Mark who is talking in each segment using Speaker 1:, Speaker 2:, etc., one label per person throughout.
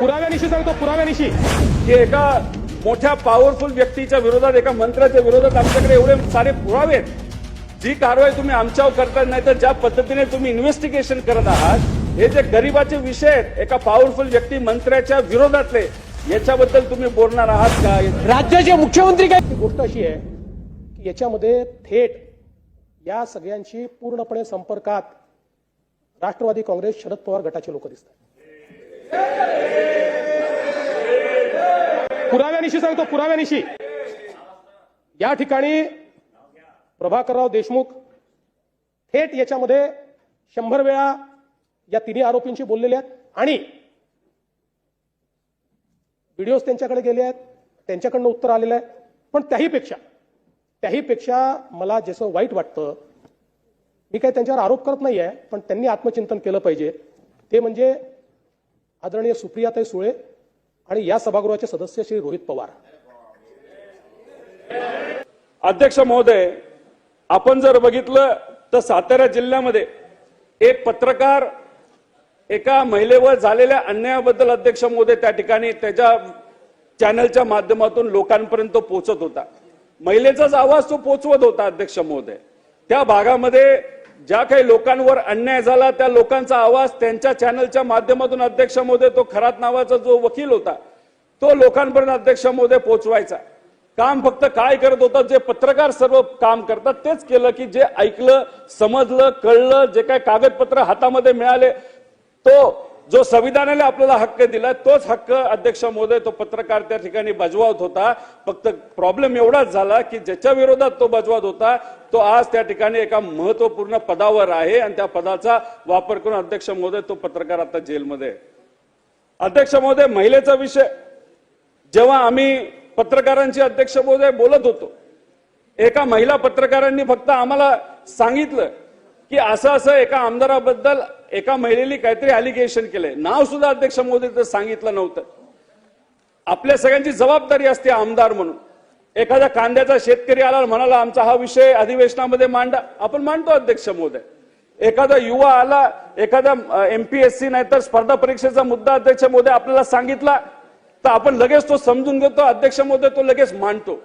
Speaker 1: पुराव्यानिशी सांगतो पुराव्यानिशी
Speaker 2: की एका मोठ्या पॉवरफुल व्यक्तीच्या विरोधात एका मंत्र्याच्या विरोधात आमच्याकडे एवढे सारे पुरावे आहेत. जी कारवाई तुम्ही आमच्यावर करताय नाही तर ज्या पद्धतीने तुम्ही इन्व्हेस्टिगेशन करत आहात हे जे गरिबाचे विषय आहेत एका पॉवरफुल व्यक्ती मंत्र्याच्या विरोधातले याच्याबद्दल तुम्ही बोलणार आहात का?
Speaker 1: राज्याचे मुख्यमंत्री काय गोष्ट अशी आहे की याच्यामध्ये थेट या सगळ्यांशी पूर्णपणे संपर्कात राष्ट्रवादी काँग्रेस शरद पवार गटाचे लोक दिसतात. पुराव्यानिशी सांगतो पुराव्यानिशी या ठिकाणी प्रभाकरराव देशमुख थेट याच्यामध्ये शंभर वेळा या तिन्ही आरोपींशी बोललेले आहेत. आणि व्हिडिओज त्यांच्याकडे गेले आहेत त्यांच्याकडनं उत्तर आलेलं आहे. पण त्याहीपेक्षा त्याहीपेक्षा मला जसं वाईट वाटतं मी काही त्यांच्यावर आरोप करत नाही आहे पण त्यांनी आत्मचिंतन केलं पाहिजे. ते म्हणजे आदरणीय सुप्रियाताई सुळे आणि या सभागृहाचे सदस्य श्री रोहित पवार.
Speaker 2: अध्यक्ष महोदय आपण जर बघितलं तर सातारा जिल्ह्यामध्ये एक पत्रकार एका महिलेवर झालेल्या अन्यायाबद्दल अध्यक्ष महोदय त्या ठिकाणी त्याच्या चॅनलच्या माध्यमातून लोकांपर्यंत पोहोचत होता. महिलेचाच आवाज तो पोचवत होता अध्यक्ष महोदय. त्या भागामध्ये ज्या काही लोकांवर अन्याय झाला त्या लोकांचा आवाज त्यांच्या चॅनलच्या माध्यमातून अध्यक्ष महोदय तो खरात नावाचा जो वकील होता तो लोकांपर्यंत अध्यक्ष महोदय पोहोचवायचा. काम फक्त काय करत होतं जे पत्रकार सर्व काम करतात तेच केलं की जे ऐकलं समजलं कळलं जे काही कागदपत्र हातामध्ये मिळाले तो जो संविधानाने आपल्याला हक्क दिला तोच हक्क अध्यक्ष महोदय तो पत्रकार त्या ठिकाणी बजवावत होता. फक्त प्रॉब्लेम एवढाच झाला की ज्याच्या विरोधात तो बजवत होता तो आज त्या ठिकाणी एका महत्त्वपूर्ण पदावर आहे आणि त्या पदाचा वापर करून अध्यक्ष महोदय तो पत्रकार आता जेलमध्ये अध्यक्ष महोदय महिलेचा विषय. जेव्हा आम्ही पत्रकारांची अध्यक्ष महोदय बोलत होतो एका महिला पत्रकारांनी फक्त आम्हाला सांगितलं की असं असं एका आमदाराबद्दल एका महिलेने काहीतरी अलिगेशन केलंय. नाव सुद्धा अध्यक्ष महोदय तर सांगितलं नव्हतं. आपल्या सगळ्यांची जबाबदारी असते आमदार म्हणून. एखादा कांद्याचा शेतकरी आला म्हणाला आमचा हा विषय अधिवेशनामध्ये मांडा. आपण मांडतो अध्यक्ष महोदय. एखादा युवा आला एखादा एमपीएससी नाहीतर स्पर्धा परीक्षेचा मुद्दा अध्यक्ष महोदय आपल्याला सांगितला तर आपण लगेच तो समजून घेतो अध्यक्ष महोदय तो लगेच मांडतो.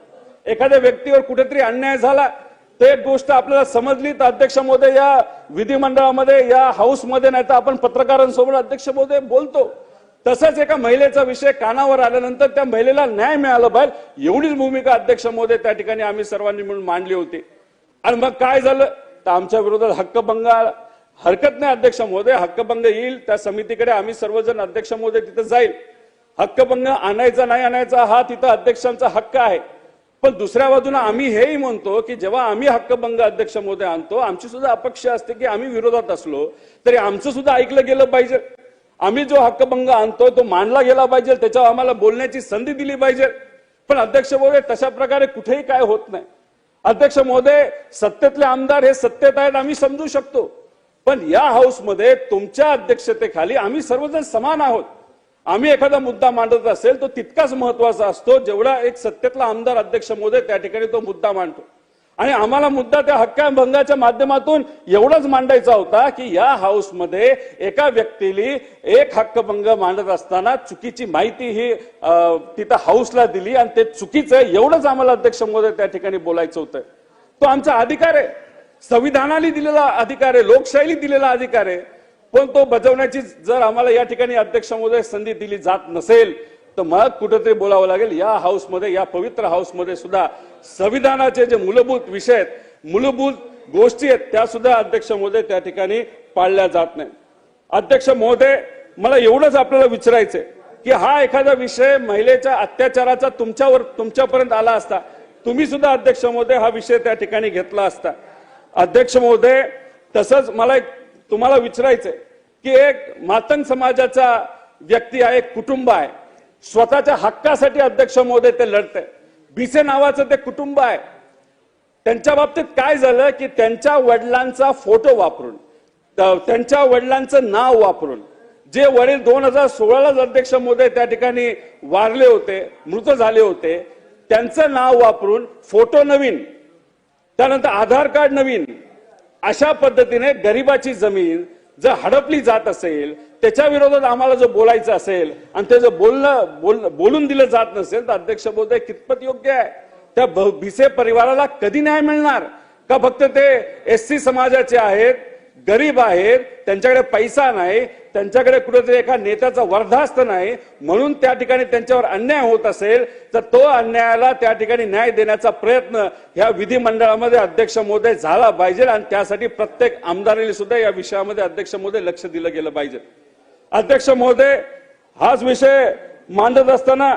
Speaker 2: एखाद्या व्यक्तीवर कुठेतरी अन्याय झाला ते एक गोष्ट आपल्याला समजली तर अध्यक्ष महोदय या विधिमंडळामध्ये या हाऊसमध्ये नाही तर आपण पत्रकारांसोबत अध्यक्ष महोदय बोलतो. तसंच एका महिलेचा विषय कानावर आल्यानंतर त्या महिलेला न्याय मिळाला पाहिजे एवढीच भूमिका अध्यक्ष महोदय त्या ठिकाणी आम्ही सर्वांनी मिळून मांडली होती. आणि मग काय झालं? तर आमच्या विरोधात हक्कभंग हरकत नाही अध्यक्ष महोदय हक्कभंग येईल. त्या समितीकडे आम्ही सर्वजण अध्यक्ष महोदय तिथं जाईल. हक्कभंग आणायचा नाही आणायचा हा तिथं अध्यक्षांचा हक्क आहे. पण दुसऱ्या बाजूला आम्ही हेही म्हणतो की जेव्हा आम्ही हक्कभंग अध्यक्ष महोदय आणतो आमची सुद्धा अपेक्षा असते की आम्ही विरोधात असलो तरी आमचं सुद्धा ऐकलं गेलं पाहिजे. आम्ही जो हक्कभंग आणतो तो मानला गेला पाहिजे त्याच्यावर आम्हाला बोलण्याची संधी दिली पाहिजे. पण अध्यक्ष महोदय तशा प्रकारे कुठेही काय होत नाही. अध्यक्ष महोदय सत्तेतले आमदार हे सत्तेत आहेत आम्ही समजू शकतो. पण या हाऊसमध्ये तुमच्या अध्यक्षतेखाली आम्ही सर्वजण समान आहोत. आम्ही एखादा मुद्दा मांडत असेल तो तितकाच महत्त्वाचा असतो जेवढा एक सत्तेतला आमदार अध्यक्ष महोदय त्या ठिकाणी तो मुद्दा मांडतो. आणि आम्हाला मुद्दा त्या हक्काभंगाच्या माध्यमातून एवढाच मांडायचा होता की या हाऊसमध्ये एका व्यक्तीली एक हक्कभंग मांडत असताना चुकीची माहिती ही तिथं हाऊसला दिली आणि ते चुकीचं आहे एवढंच आम्हाला अध्यक्ष महोदय त्या ठिकाणी बोलायचं होतं. तो आमचा अधिकार आहे. संविधानाने दिलेला अधिकार आहे लोकशाहीने दिलेला अधिकार आहे. पण तो बजावण्याची जर आम्हाला या ठिकाणी अध्यक्ष महोदय संधी दिली जात नसेल तर मग कुठेतरी बोलावं लागेल या हाऊसमध्ये या पवित्र हाऊसमध्ये सुद्धा संविधानाचे जे मूलभूत विषय आहेत मूलभूत गोष्टी आहेत त्या सुद्धा अध्यक्ष महोदय त्या ठिकाणी पाळल्या जात नाही अध्यक्ष महोदय मला एवढंच आपल्याला विचारायचंय की हा एखादा विषय महिलेच्या अत्याचाराचा तुमच्यावर तुमच्यापर्यंत आला असता तुम्ही सुद्धा अध्यक्ष महोदय हा विषय त्या ठिकाणी घेतला असता. अध्यक्ष महोदय तसंच मला एक तुम्हाला विचारायचंय की एक मातंग समाजाचा व्यक्ती आहे कुटुंब आहे. स्वतःच्या हक्कासाठी अध्यक्ष महोदय ते लढत आहे भिसे नावाचं ते कुटुंब आहे. त्यांच्या बाबतीत काय झालं की त्यांच्या वडिलांचा फोटो वापरून त्यांच्या वडिलांचं नाव वापरून जे वडील दोन हजार सोळालाच अध्यक्ष महोदय त्या ठिकाणी वारले होते मृत झाले होते त्यांचं नाव वापरून फोटो नवीन त्यानंतर आधार कार्ड नवीन अशा पद्धतीने गरिबाची जमीन जर हडपली जात असेल त्याच्या विरोधात आम्हाला जर बोलायचं असेल आणि ते जर बोलणं बोल बोलून दिलं जात नसेल तर अध्यक्ष बोलतोय कितपत योग्य आहे? त्या भ- भिसे परिवाराला कधी न्याय मिळणार? का फक्त ते एस सी समाजाचे आहेत? गरीब आहेत त्यांच्याकडे पैसा नाही त्यांच्याकडे कुठेतरी एका नेत्याचा वर्धास्त नाही म्हणून त्या ठिकाणी त्यांच्यावर अन्याय होत असेल तर तो अन्यायाला त्या ठिकाणी न्याय देण्याचा प्रयत्न ह्या विधिमंडळामध्ये अध्यक्ष महोदय झाला पाहिजे आणि त्यासाठी प्रत्येक आमदारांनी सुद्धा या विषयामध्ये अध्यक्ष महोदय लक्ष दिलं गेलं पाहिजे. अध्यक्ष महोदय हाच विषय मांडत असताना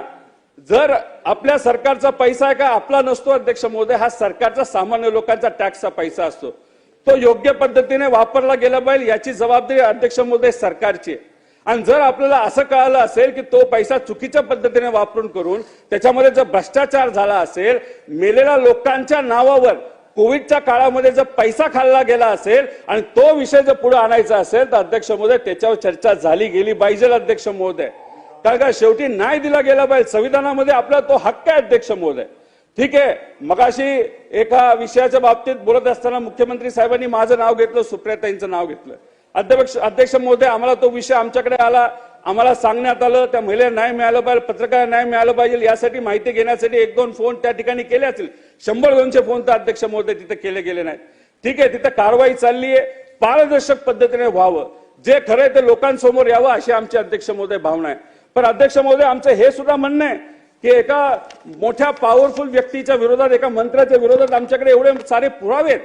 Speaker 2: जर आपल्या सरकारचा पैसा आहे का आपला नसतो अध्यक्ष महोदय हा सरकारचा सामान्य लोकांचा टॅक्सचा पैसा असतो. तो योग्य पद्धतीने वापरला गेला पाहिजे याची जबाबदारी अध्यक्ष महोदय सरकारची आहे. आणि जर आपल्याला असं कळालं असेल की तो पैसा चुकीच्या पद्धतीने वापरून करून त्याच्यामध्ये जर भ्रष्टाचार झाला असेल मेलेल्या लोकांच्या नावावर कोविडच्या काळामध्ये जर पैसा खाल्ला गेला असेल आणि तो विषय जर पुढे आणायचा असेल तर अध्यक्ष महोदय त्याच्यावर चर्चा झाली गेली पाहिजे अध्यक्ष महोदय. कारण का शेवटी न्याय दिला गेला पाहिजे. संविधानामध्ये आपला तो हक्क आहे अध्यक्ष महोदय. ठीक आहे. मगाशी एका विषयाच्या बाबतीत बोलत असताना मुख्यमंत्री साहेबांनी माझं नाव घेतलं सुप्रियाताईंचं नाव घेतलं. अध्यक्ष अध्यक्ष महोदय आम्हाला तो विषय आमच्याकडे आला. आम्हाला सांगण्यात आलं त्या महिला न्याय मिळालं पाहिजे पत्रकार न्याय मिळालं पाहिजे यासाठी माहिती घेण्यासाठी एक दोन फोन त्या ठिकाणी केले असतील. शंभर दोनशे फोन तर अध्यक्ष महोदय तिथे केले गेले नाहीत. ठीक आहे तिथे कारवाई चालली आहे. पारदर्शक पद्धतीने व्हावं. जे खरंय ते लोकांसमोर यावं अशी आमची अध्यक्ष महोदय भावना आहे. पण अध्यक्ष महोदय आमचं हे सुद्धा म्हणणं आहे की एका मोठ्या पॉवरफुल व्यक्तीच्या विरोधात एका मंत्र्याच्या विरोधात आमच्याकडे एवढे सारे पुरावे आहेत.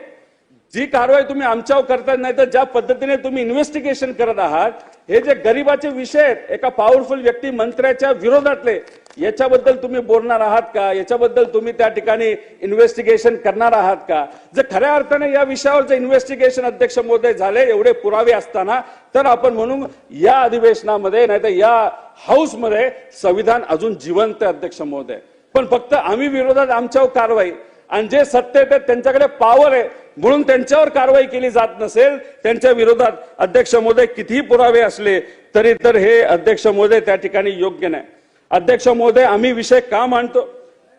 Speaker 2: जी कारवाई तुम्ही आमच्यावर करताय नाही तर ज्या पद्धतीने तुम्ही इन्व्हेस्टिगेशन करत आहात हे जे गरिबाचे विषय आहेत एका पॉवरफुल व्यक्ती मंत्र्याच्या विरोधातले याच्याबद्दल तुम्ही बोलणार आहात का? याच्याबद्दल तुम्ही त्या ठिकाणी इन्व्हेस्टिगेशन करणार आहात का? जर खऱ्या अर्थाने या विषयावर जर इन्व्हेस्टिगेशन अध्यक्ष महोदय झाले एवढे पुरावे असताना तर आपण म्हणू या अधिवेशनामध्ये नाहीतर या हाऊसमध्ये संविधान अजून जिवंत अध्यक्ष महोदय. पण फक्त आम्ही विरोधात आमच्यावर कारवाई. आणि जे सत्तेत आहेत त्यांच्याकडे पॉवर आहे. म्हणून त्यांच्यावर कारवाई केली जात नसेल त्यांच्या विरोधात अध्यक्ष महोदय कितीही पुरावे असले तरी तर हे अध्यक्ष महोदय त्या ठिकाणी योग्य नाही. अध्यक्ष महोदय आम्ही विषय का मांडतो?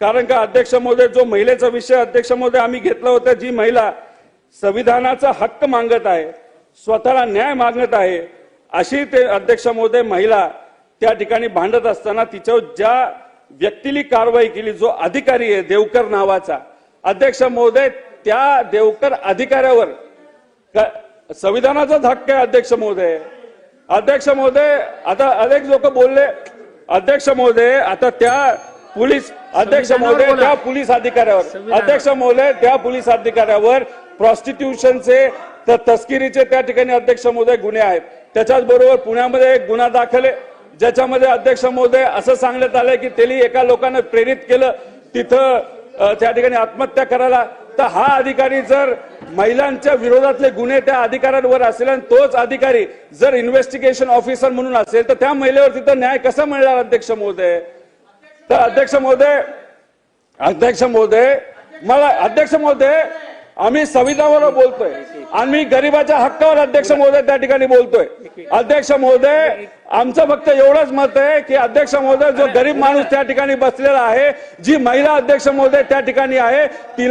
Speaker 2: कारण का अध्यक्ष महोदय जो महिलेचा विषय अध्यक्ष महोदय आम्ही घेतला होता जी महिला संविधानाचा हक्क मागत आहे स्वतःला न्याय मागत आहे अशी ते अध्यक्ष महोदय महिला त्या ठिकाणी भांडत असताना तिच्यावर ज्या व्यक्तीली कारवाई केली जो अधिकारी आहे देवकर नावाचा अध्यक्ष महोदय त्या देवकर अधिकाऱ्यावर संविधानाचाच हक्क आहे अध्यक्ष महोदय. अध्यक्ष महोदय आता अनेक लोक बोलले अध्यक्ष महोदय आता त्या पोलीस अध्यक्ष महोदय त्या पोलीस अधिकाऱ्यावर. अध्यक्ष महोदय त्या पोलीस अधिकाऱ्यावर प्रॉस्टिट्यूशनचे तर तस्किरीचे त्या ठिकाणी अध्यक्ष महोदय गुन्हे आहेत. त्याच्याच बरोबर पुण्यामध्ये एक गुन्हा दाखल आहे. ज्याच्यामध्ये अध्यक्ष महोदय असं सांगण्यात आलंय की त्यांनी एका लोकांना प्रेरित केलं. तिथं त्या ठिकाणी आत्महत्या करायला तर हा अधिकारी जर महिलांच्या विरोधातले गुन्हे त्या अधिकाऱ्यांवर असेल आणि तोच अधिकारी जर इन्व्हेस्टिगेशन ऑफिसर म्हणून असेल तर त्या महिलेवर तिथं न्याय कसा मिळणार अध्यक्ष महोदय? तर अध्यक्ष महोदय अध्यक्ष महोदय मला अध्यक्ष महोदय आम्ही संविधानावर बोलतोय. आम्ही गरिबाच्या हक्कावर अध्यक्ष महोदय त्या ठिकाणी बोलतोय. अध्यक्ष महोदय आमचं फक्त एवढंच मत आहे की अध्यक्ष महोदय जो गरीब माणूस त्या ठिकाणी बसलेला आहे जी महिला अध्यक्ष महोदय त्या ठिकाणी आहे तिला